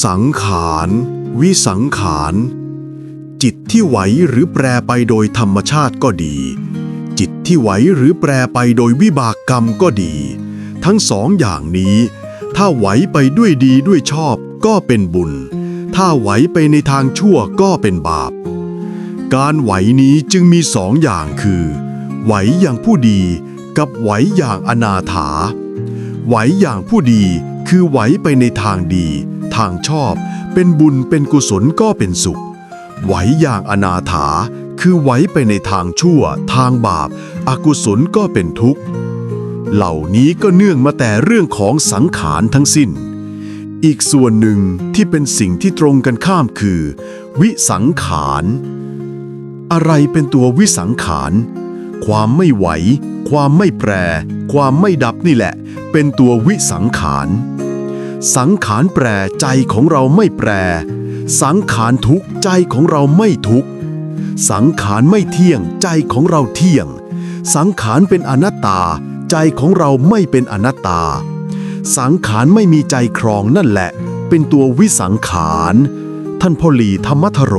สังขาร วิสังขาร จิตที่ไหวหรือแปรไปโดยธรรมชาติก็ดี จิตที่ไหวหรือแปรไปโดยวิบากกรรมก็ดี ทั้งสองอย่างนี้ ถ้าไหวไปด้วยดีด้วยชอบก็เป็นบุญ ถ้าไหวไปในทางชั่วก็เป็นบาป การไหวนี้จึงมีสองอย่างคือ ไหวอย่างผู้ดีกับไหวอย่างอนาถา ไหวอย่างผู้ดีคือไหวไปในทางดี ทางชอบ เป็นบุญเป็นกุศลก็เป็นสุข ไหวอย่างอนาถา คือไหวไปในทางชั่ว ทางบาปอากุศลก็เป็นทุกข์ เหล่านี้ก็เนื่องมาแต่เรื่องของสังขารทั้งสิ้น อีกส่วนหนึ่งที่เป็นสิ่งที่ตรงกันข้ามคือ วิสังขาร อะไรเป็นตัววิสังขารความไม่ไหว ความไม่แปร ความไม่ดับนี่แหละ เป็นตัววิสังขาร สังขารแปรใจของเราไม่แปร สังขารทุกข์ใจของเราไม่ทุกข์สังขารไม่เที่ยงใจของเราเที่ยง สังขารเป็นอนัตตา ใจของเราไม่เป็นอนัตตา สังขารไม่มีใจครองนั่นแหละ เป็นตัววิสังขาร ท่านพ่อหลีธรรมทโร